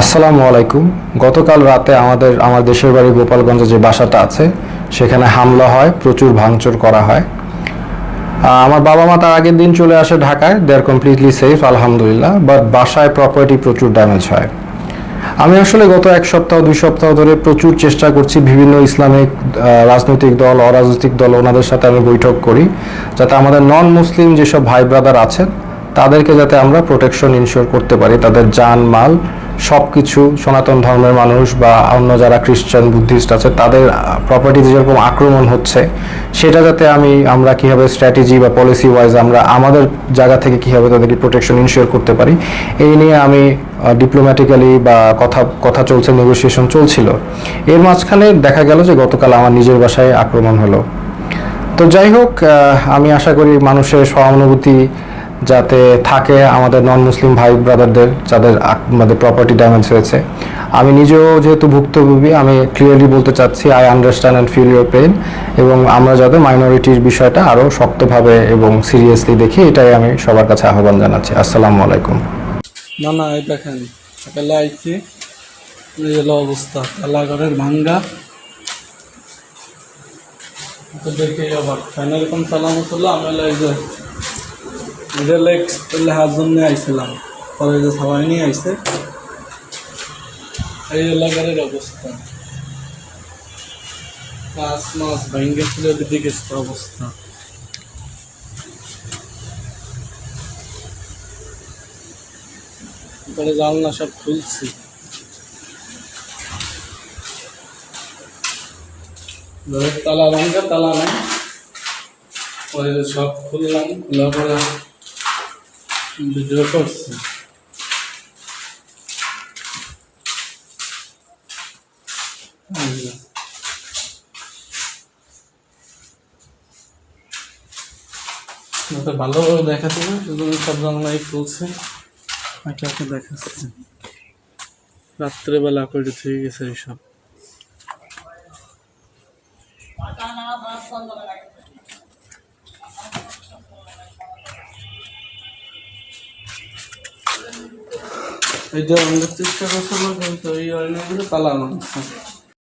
আসসালামু আলাইকুম। গতকাল রাতে আমাদের, আমার দেশের বাড়ি গোপালগঞ্জে যে বাসাটা আছে, সেখানে হামলা হয়, প্রচুর ভাঙচুর করা হয়। আমার বাবা মা তার আগের দিন চলে আসে ঢাকায় দে আর কমপ্লিটলি সেফ আলহামদুলিল্লাহ বাট বাসায় প্রপার্টি প্রচুর ড্যামেজ হয়। আমি আসলে গত এক সপ্তাহ, দুই সপ্তাহ ধরে প্রচুর চেষ্টা করছি, বিভিন্ন ইসলামিক রাজনৈতিক দল, অরাজনৈতিক দল, ওনাদের সাথে আমি বৈঠক করি, যাতে আমাদের নন মুসলিম যেসব ভাই ব্রাদার আছেন, তাদেরকে যাতে আমরা প্রোটেকশন ইনশিওর করতে পারি, তাদের জান, মাল সব কিছু সনাতন ধর্মের মানুষ বা অন্য যারা খ্রিস্টান, বুদ্ধিস্ট আছে, তাদের প্রপার্টিতে যেরকম আক্রমণ হচ্ছে, সেটা যাতে আমি, আমরা কীভাবে স্ট্র্যাটেজি বা পলিসি ওয়াইজ আমরা আমাদের জায়গা থেকে কীভাবে তাদেরকে প্রোটেকশন ইনশিওর করতে পারি, এই নিয়ে আমি ডিপ্লোম্যাটিক্যালি বা কথা কথা চলছে নেগোসিয়েশন চলছিল। এর মাঝখানে দেখা গেল যে গতকাল আমার নিজের বাসায় আক্রমণ হলো। তো যাই হোক আমি আশা করি মানুষের সহানুভূতি যাতে থাকে আমাদের নন মুসলিম ভাই ব্রাদারদের যাদের আমাদের প্রপার্টি ড্যামেজ হয়েছে। আমি নিজেও যেহেতু ভুক্তভোগী, আমি ক্লিয়ারলি বলতে চাচ্ছি I understand and feel your pain এবং আমরা যাতে মাইনরিটির বিষয়টা আরও শক্তভাবে এবং সিরিয়াসলি দেখি, এটাই আমি সবার কাছে আহ্বান জানাচ্ছি। আসসালামু আলাইকুম। না না, এই দেখেন এই অবস্থা তালা ঘরের ভাঙ্গা দেখে আবার ফাইনাল এরকম সালাম আমি হলো যে রিল্যাক্স লেহার জন্য আইছিলাম। পরে যে সবাই নিয়ে আইছে, এই এলাকার অবস্থা। মাছ মাস ভেঙ্গে ছিল দিকে অবস্থা। পরে জানলা সব খুলছি। তালা ভাঙ্গা, তালা নাই। পরে সব খুললাম খোলা পরে ভিডিও করছি ভালোভাবে দেখাতে শুধু সব জানলাই খুলছে একে একে দেখাচ্ছে রাত্রেবেলা করে থেকে গেছে এইসব এই যে আমাদের চেষ্টা করছিল কিন্তু এই অনেকগুলো পালানো